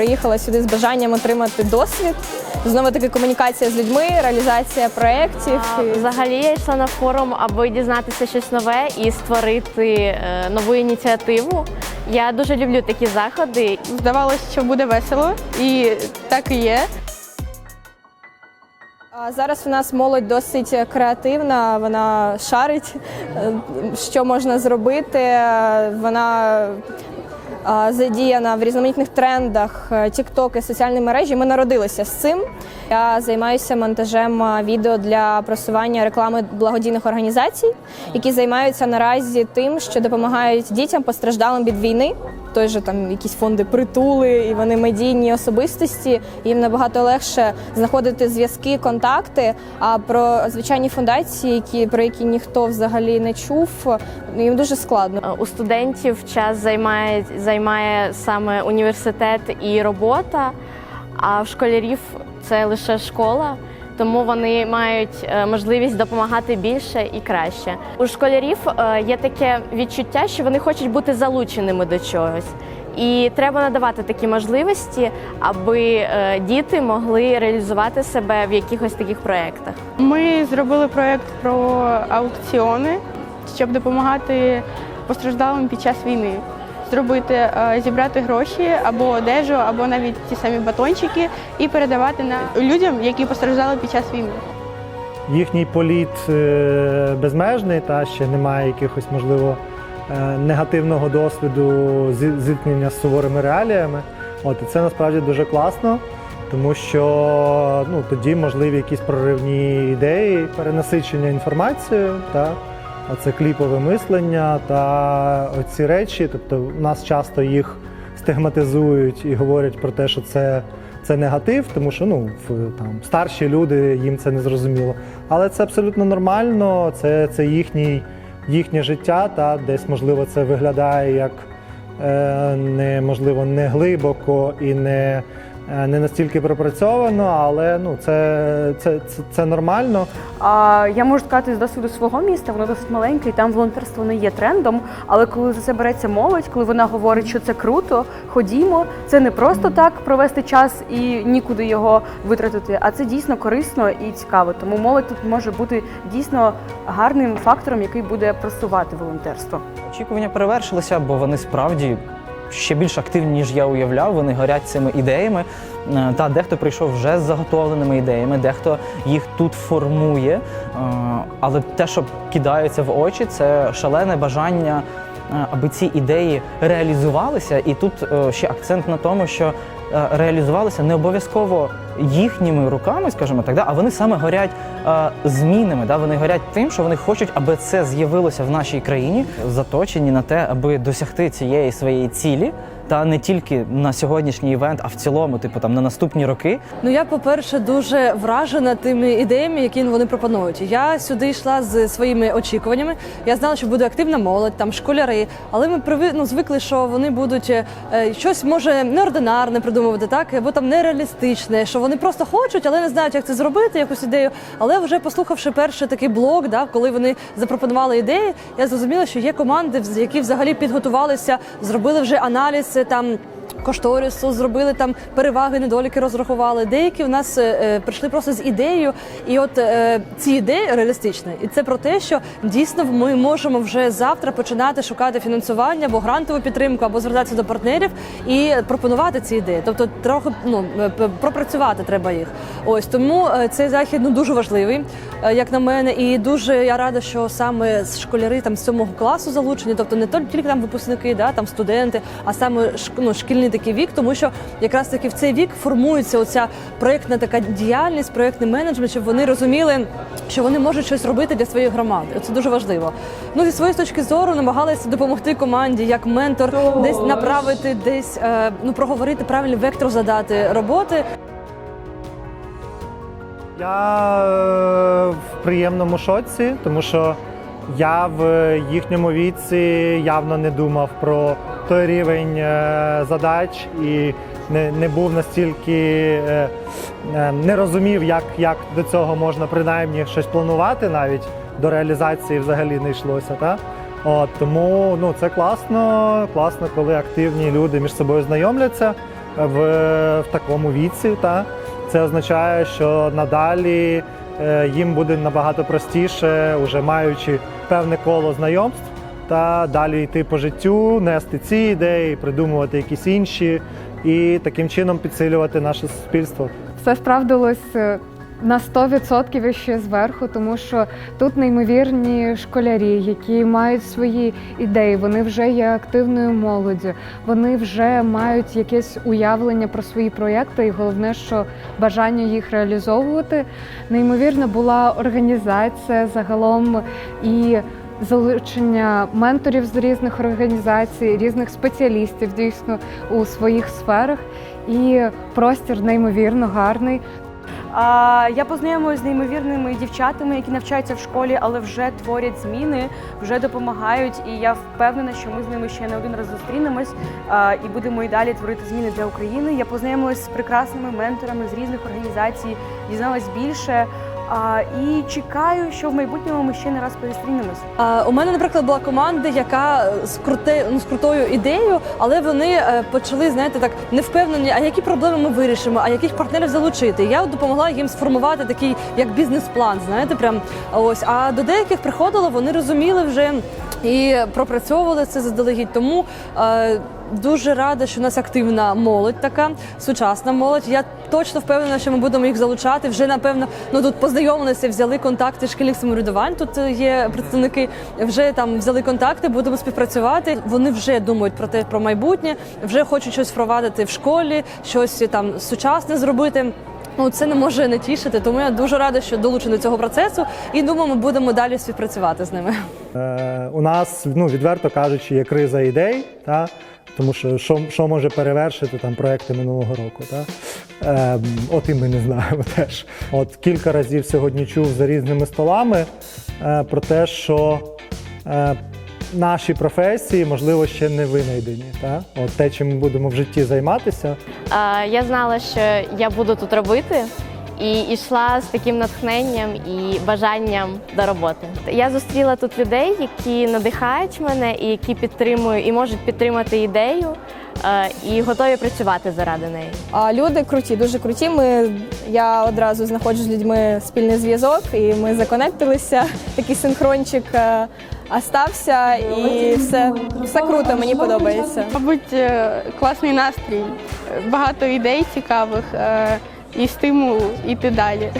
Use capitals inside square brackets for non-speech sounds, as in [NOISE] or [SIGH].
приїхала сюди з бажанням отримати досвід. Знову таки комунікація з людьми, реалізація проєктів. Взагалі я йшла на форум, аби дізнатися щось нове і створити е, нову ініціативу. Я дуже люблю такі заходи. Здавалося, що буде весело, і так і є. А Зараз у нас молодь досить креативна, вона шарить, е, що можна зробити. Вона задіяна в різноманітних трендах, TikTok і соціальні мережі. Ми народилися з цим. Я займаюся монтажем е, відео для просування реклами благодійних організацій, які займаються наразі тим, що допомагають дітям постраждалим від війни. Той же там якісь фонди притули, і вони медійні особистості. Їм набагато легше знаходити зв'язки, контакти. А про звичайні фундації, які про які ніхто взагалі не чув, їм дуже складно. Е, У студентів час займає, займає саме університет і робота, а в школярів це лише школа. Тому вони мають е, можливість допомагати більше і краще. У школярів е, є таке відчуття, що вони хочуть бути залученими до чогось. І треба надавати такі можливості, аби е, діти могли реалізувати себе в якихось таких проєктах. Ми зробили проєкт про аукціони, щоб допомагати постраждалим під час війни. Зробити, е, зібрати гроші або одежу, або навіть ті самі батончики і передавати на людям, які постраждали під час війни. їхній політ е, безмежний, та ще немає якихось, можливо, е, негативного досвіду зіткнення з суворими реаліями. От і це насправді дуже класно, тому що ну, тоді можливі якісь проривні ідеї, перенасичення інформацією, та оце кліпове мислення та оці речі. Тобто, нас часто їх стигматизують і говорять про те, що це це негатив, тому що ну там старші люди їм це не зрозуміло. Але це абсолютно нормально, це, це їхній, їхнє життя, та десь можливо це виглядає як е, не можливо не глибоко і не, не настільки пропрацьовано, але ну це, це, це, це нормально. А я можу сказати з досвіду свого міста, воно досить маленьке, і там волонтерство не є трендом. Але коли за це береться молодь, коли вона говорить, що це круто, ходімо, це не просто так провести час і нікуди його витратити, а це дійсно корисно і цікаво. Тому молодь тут може бути дійсно гарним фактором, який буде просувати волонтерство. Очікування перевершилися, бо вони справді ще більш активні, ніж я уявляв. Вони горять цими ідеями. Е, Та дехто прийшов вже з заготовленими ідеями, дехто їх тут формує. Е, Але те, що кидається в очі, це шалене бажання, е, аби ці ідеї реалізувалися. І тут ще акцент на тому, що реалізувалися не обов'язково їхніми руками, скажімо так, да, а вони саме горять е, змінами. Да, вони горять тим, що вони хочуть, аби це з'явилося в нашій країні, заточені на те, аби досягти цієї своєї цілі. Та не тільки на сьогоднішній івент, а в цілому, типу там на наступні роки. Ну я, по-перше, дуже вражена тими ідеями, які вони пропонують. Я сюди йшла з своїми очікуваннями. Я знала, що буде активна молодь, там школяри, але ми приви... ну, звикли, що вони будуть е, щось може неординарне придумувати, так або там нереалістичне, що вони просто хочуть, але не знають, як це зробити, якусь ідею. Але вже послухавши перший такий блок, да, коли вони запропонували ідеї, я зрозуміла, що є команди, які взагалі підготувалися, зробили вже аналіз е, там. Кошторису зробили там переваги, недоліки розрахували. Деякі в нас е, е, прийшли просто з ідеєю, і от е, ці ідеї реалістичні. І це про те, що дійсно ми можемо вже завтра починати шукати фінансування або грантову підтримку, або звертатися до партнерів і пропонувати ці ідеї. Тобто, трохи ну е, пропрацювати треба їх. Ось тому е, цей захід ну дуже важливий, як на мене, і дуже я рада, що саме школяри там сьомого класу залучені, тобто не тільки там випускники, да там студенти, а саме ну, шкільний такий вік, тому що якраз таки в цей вік формується оця проєктна така діяльність, проєктний менеджмент, щоб вони розуміли, що вони можуть щось робити для своєї громади. Це дуже важливо. Ну зі своєї точки зору намагалася допомогти команді як ментор, десь направити, десь е, ну проговорити правильний вектор задати роботи. Я е, в приємному шоці, тому що я в їхньому віці явно не думав про той рівень е, задач і не, не був настільки е, е, не розумів, як, як до цього можна принаймні щось планувати, навіть до реалізації взагалі не йшлося. Та? От, тому ну, це класно, класно, коли активні люди між собою знайомляться. в, в такому віці. Та? Це означає, що надалі їм буде набагато простіше, уже маючи певне коло знайомств, та далі йти по життю, нести ці ідеї, придумувати якісь інші і таким чином підсилювати наше суспільство. Все справдилось е, на 100% ще зверху, тому що тут неймовірні школярі, які мають свої ідеї, вони вже є активною молоддю, вони вже мають якесь уявлення про свої проєкти, і головне, що бажання їх реалізовувати. Неймовірна була організація загалом і. Залучення менторів з різних організацій, різних спеціалістів дійсно у своїх сферах, і простір неймовірно гарний. Я познайомилася з неймовірними дівчатами, які навчаються в школі, але вже творять зміни, вже допомагають. І я впевнена, що ми з ними ще не один раз зустрінемось і будемо і далі творити зміни для України. Я познайомилася з прекрасними менторами з різних організацій, дізналась більше. І чекаю, що в майбутньому ми ще не раз перестрінемось. У мене, наприклад, була команда, яка з круте, ну, з крутою ідеєю, але вони е, почали, знаєте, так не впевнені, а які проблеми ми вирішимо, а яких партнерів залучити. Я допомогла їм сформувати такий як бізнес-план. Знаєте, прям ось. А до деяких приходило, вони розуміли вже і пропрацьовували це заздалегідь. Тому е, дуже рада, що у нас активна молодь така, сучасна молодь. Я точно впевнена, що ми будемо їх залучати. Вже напевно, ну тут познайомилися, взяли контакти шкільних самоврядувань. Тут е, є представники, вже там взяли контакти, будемо співпрацювати. Вони вже думають про те, про майбутнє, вже хочуть щось впровадити в школі, щось там сучасне зробити. Ну, це не може не тішити, тому я дуже рада, що долучена до цього процесу, і думаю, ми будемо далі співпрацювати з ними. Е, у нас, ну відверто кажучи, є криза ідей, та? Тому що що, що може перевершити там проекти минулого року. Та? Е, от і ми не знаємо [LAUGHS] теж. От кілька разів сьогодні чув за різними столами е, про те, що е, наші професії, можливо, ще не винайдені. Та? От те, чим ми будемо в житті займатися. Е, Я знала, що я буду тут робити, і йшла з таким натхненням і бажанням до роботи. Я зустріла тут людей, які надихають мене і які підтримують і можуть підтримати ідею е, і готові працювати заради неї. А люди круті, дуже круті. Ми я одразу знаходжу з людьми спільний зв'язок, і ми законектилися. Такий синхрончик е, остався, і все, все круто. Мені подобається. Мабуть, е, класний настрій, багато ідей цікавих і стимул іти далі.